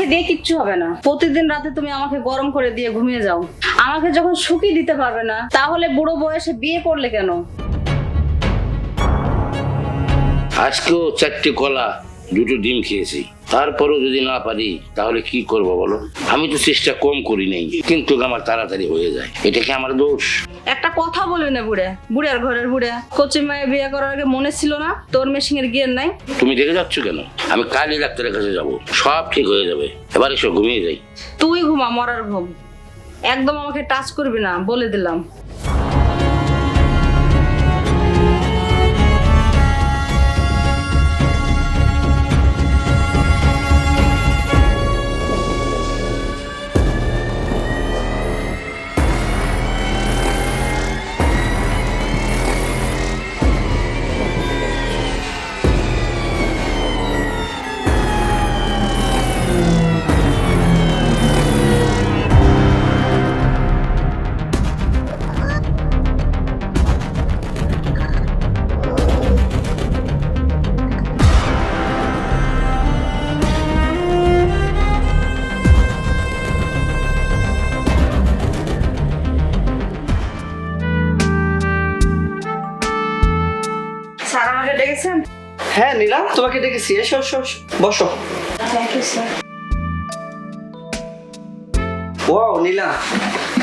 আমাকে দিয়ে কিচ্ছু হবে না। প্রতিদিন রাতে তুমি আমাকে গরম করে দিয়ে ঘুমিয়ে যাও। আমাকে যখন সুখী দিতে পারবে না, তাহলে বুড়ো বয়সে বিয়ে করলে কেন? আজকেও চারটি কলা দুটো ডিম খেয়েছি। তারপরও যদি না পারি তাহলে কি করব বলো? আমি তো চেষ্টা কম করি নাই কিন্তু আমার তাড়াতাড়ি হয়ে যায়। এটা কি আমার দোষ? একটা কথা বলে না বুড়ে। বুড়ার ঘরের বুড়ে। কচি মায়ের বিয়ে করার আগে মনে ছিল না তোর মেশিং এর গিয়ার নাই? তুমি দেখে যাচ্ছ কেন? আমি কালই ডাক্তারের কাছে যাব। সব ঠিক হয়ে যাবে। এবার এসো ঘুমিয়ে যাই। তুই ঘুমা মরার ঘুম। একদম আমাকে টাচ করবি না বলে দিলাম। স্যার আমাকে ডেকেছেন? হ্যাঁ নীলা তোমাকে ডেকেছি। এসো এসো। বসো। Thank you sir wow Nila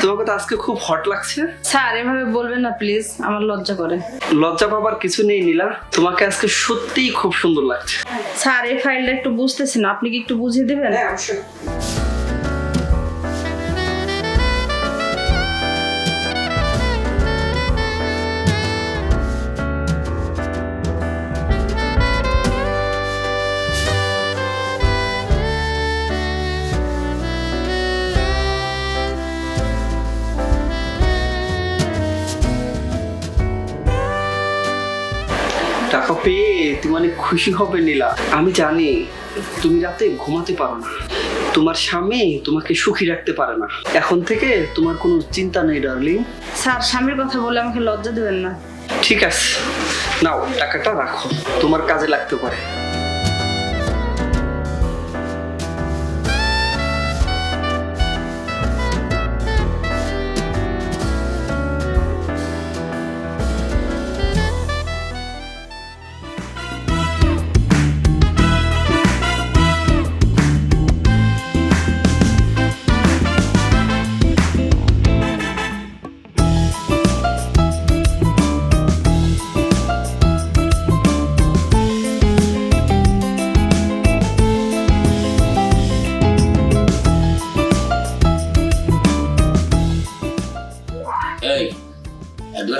তোমাকে তো আজকে খুব হট লাগছে। স্যার এভাবে বলবেন না প্লিজ। আমার লজ্জা করে। লজ্জা পাবার কিছু নেই নীলা। তোমাকে আজকে সত্যিই খুব সুন্দর লাগছে। স্যার এই ফাইলটা একটু বুঝতেছি না আপনি কি একটু বুঝিয়ে দেবেন? অবশ্যই। টাকা পেয়ে তুমি অনেক খুশি হবে নীলা। আমি জানি তুমি রাতে ঘুমাতে পারো না। তোমার স্বামী তোমাকে সুখী রাখতে পারে না। এখন থেকে তোমার কোনো চিন্তা নেই ডার্লিং স্যার স্বামীর কথা বলে আমাকে লজ্জা দেবেন না। ঠিক আছে। নাও টাকাটা রাখো। তোমার কাজে লাগতে পারে।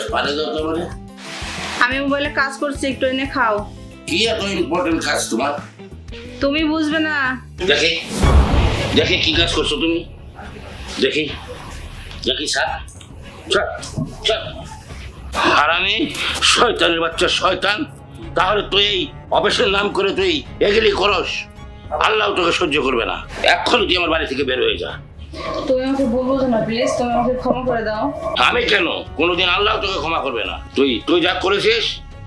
গ্লাস তো মানে আমি মোবাইলে কাজ করছি একটু এনে খাও। কি এত ইম্পর্টেন্ট কাজ তোমার? তুমি বুঝবে না। দেখি। দেখি কি কাজ করছ তুমি। দেখি। দেখি স্যার স্যার স্যার হারামি শয়তানের বাচ্চা শয়তান। তাহলে তুই এই অফিসের নাম করে তুই এগুলি করস। আল্লাহ তোকে সহ্য করবে না। এখন তুই আমার বাড়ি থেকে বের হয়ে যা। তুমি আমাকে বলব না প্লিজ তুমি আমাকে ক্ষমা করে দাও। আমি কেন? কোনোদিন আল্লাহ তোকে ক্ষমা করবে না। তুই তুই যা করেছিস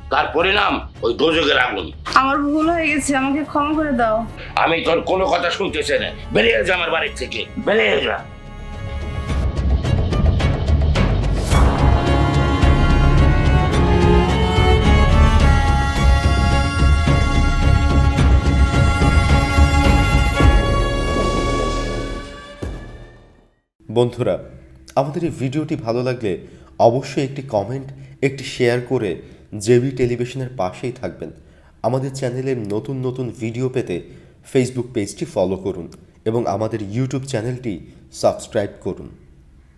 তার পরিণাম ওই দোজকের আগুন। আমার ভুল হয়ে গেছে আমাকে ক্ষমা করে দাও। আমি তোর কোনো কথা শুনতে চাই না। বেরিয়ে যা আমার বাড়ির থেকে বেরিয়ে যা। বন্ধুরা, আমাদের এই ভিডিওটি ভালো লাগলে অবশ্যই একটি কমেন্ট একটি শেয়ার করে জেবি টেলিভিশনের পাশেই থাকবেন। আমাদের চ্যানেলের নতুন নতুন ভিডিও পেতে ফেসবুক পেজটি ফলো করুন এবং আমাদের ইউটিউব চ্যানেলটি সাবস্ক্রাইব করুন।